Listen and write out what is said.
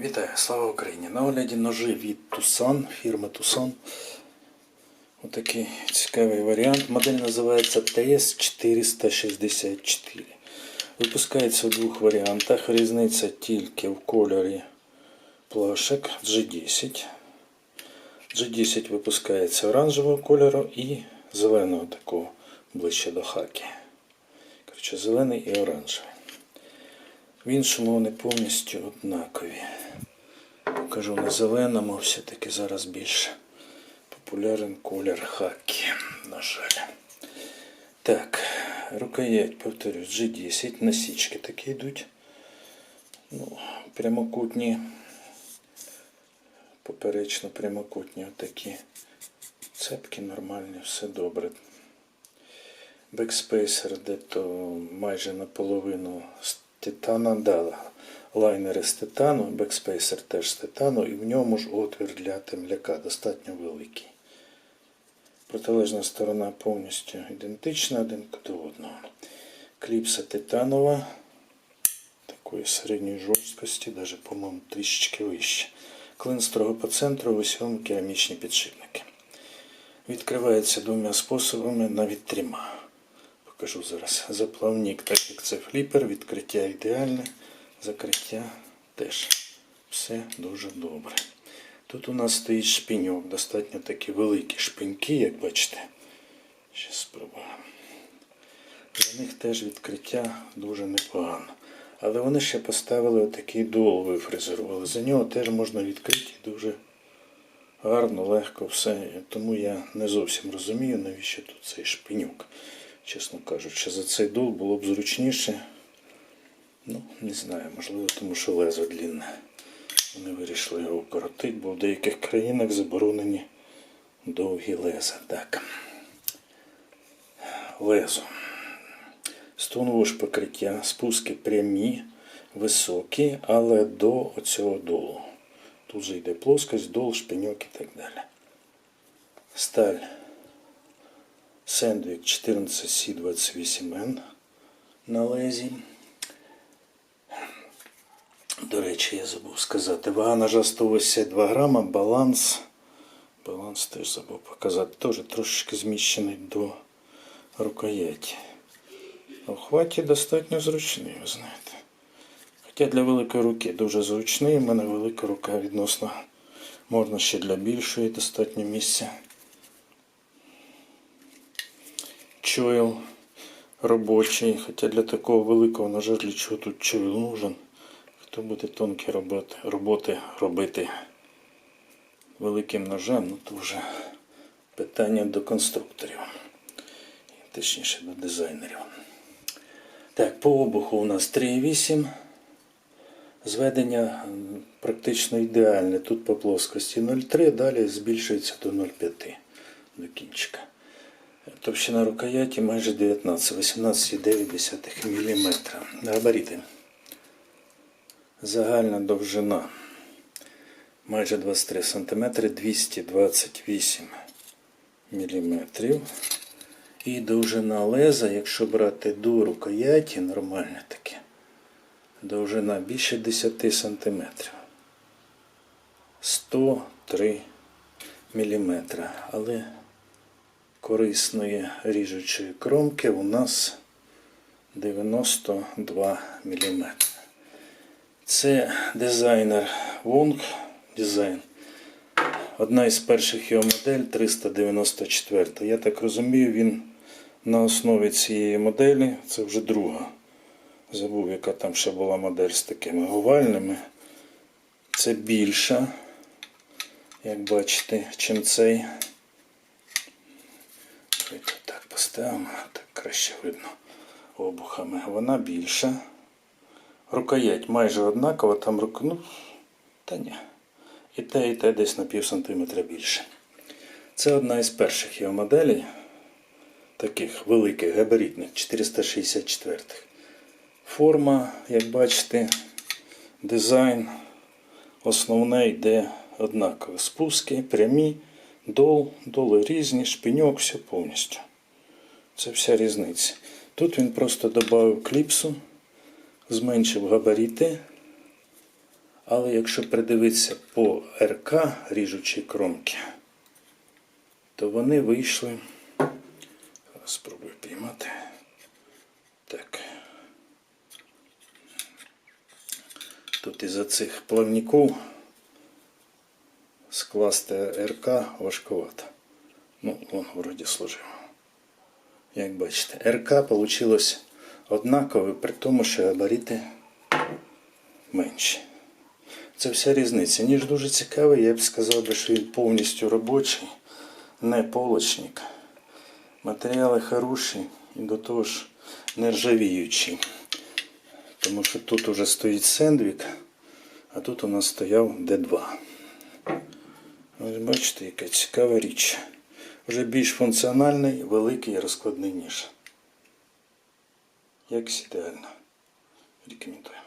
Вітаю, слава Україні! На огляді ножи від Tucson, фірми Tucson. Отакий цікавий варіант. Модель називається TS464. Випускається в двох варіантах. Різниця тільки в кольорі плашок G10. G10 випускається оранжевого кольору і зеленого такого ближче до хаки. Коротше, зелений і оранжевий. В іншому вони повністю однакові. Покажу на зеленому, все-таки зараз більш популярен колір хакі, на жаль. Так, рукоять, повторюсь, G10, насічки такі йдуть. Ну, прямокутні, поперечно прямокутні отакі. Цепки нормальні, все добре. Бекспейсер де-то майже наполовину титана дала. Лайнери з титану, бекспейсер теж з титану, і в ньому ж отвір для темляка достатньо великий. Протилежна сторона повністю ідентична один до одного. Кліпса титанова, такої середньої жорсткості, навіть, по-моєму, трішечки вище. Клин строго по центру, в усьому керамічні підшипники. Відкривається двома способами, навіть трьома. Покажу зараз заплавник, так як це фліпер, відкриття ідеальне, закриття теж. Все дуже добре. Тут у нас стоїть шпиньок, достатньо такі великі шпиньки, як бачите. Зараз спробуємо. Для них теж відкриття дуже непогано. Але вони ще поставили отакий дуал вифрезерували. За нього теж можна відкрити дуже гарно, легко все. Тому я не зовсім розумію, навіщо тут цей шпиньок. Чесно кажучи, за цей дул було б зручніше. Ну, не знаю, можливо, тому що лезо длінне. Вони вирішили його укоротити, бо в деяких країнах заборонені довгі леза. Так. Лезо. Ж покриття, спуски прямі, високі, але до оцього долу. Тут же йде плоскость, дол, шпиньок і так далі. Сталь Сендвік 14C28N на лезі. До речі, я забув сказати. Вага ножа 182 грама, баланс. Баланс теж забув показати. Теж трошечки зміщений до рукояті. Охваті достатньо зручний, ви знаєте. Хоча для великої руки дуже зручний. У мене велика рука відносно. Можна ще для більшої достатньо місця. Чойл робочий, хоча для такого великого ножа для чого тут чойл нужен. Хто буде тонкі роботи, роботи робити великим ножем, ну то вже питання до конструкторів. Точніше до дизайнерів. Так, по обуху у нас 3,8. Зведення практично ідеальне. Тут по плоскості 0,3, далі збільшується до 0,5 до кінчика. Товщина рукояті майже 19, 18,9 мм. Габаріти. Загальна довжина майже 23 см, 228 мм. І довжина леза, якщо брати до рукояті, нормальне таке, довжина більше 10 см. 103 мм. Але корисної ріжучої кромки у нас 92 мм. Це дизайнер Wong Design. Одна із перших його модель 394. Я так розумію, він на основі цієї моделі, це вже друга. Забув, яка там ще була модель з такими овальними. Це більша, як бачите, чим цей. Поставимо, так краще видно обухами. Вона більша. Рукоять майже однакова, там рука, ну, та ні. І те, і те десь на пів сантиметра більше. Це одна із перших його моделей, таких великих, габаритних, 464 Форма, як бачите, дизайн основне йде однаково. Спуски, прямі, дол, доли різні, шпиньок, все повністю. Це вся різниця. Тут він просто додав кліпсу, зменшив габарити, Але якщо придивитися по РК ріжучі кромки, то вони вийшли. Спробую піймати. Так. Тут із-за цих плавників скласти РК важковато. Ну, он вроді служив. Як бачите, РК вийшло однакове, при тому, що габарити менші. Це вся різниця. Ніж дуже цікавий, я б сказав, що він повністю робочий, не полочник. Матеріали хороші і до того ж нержавіючі. Тому що тут уже стоїть сендвік, а тут у нас стояв Д2. Ось бачите, яка цікава річ. Вже більш функціональний, великий розкладний ніж. Як ідеально. Рекомендую.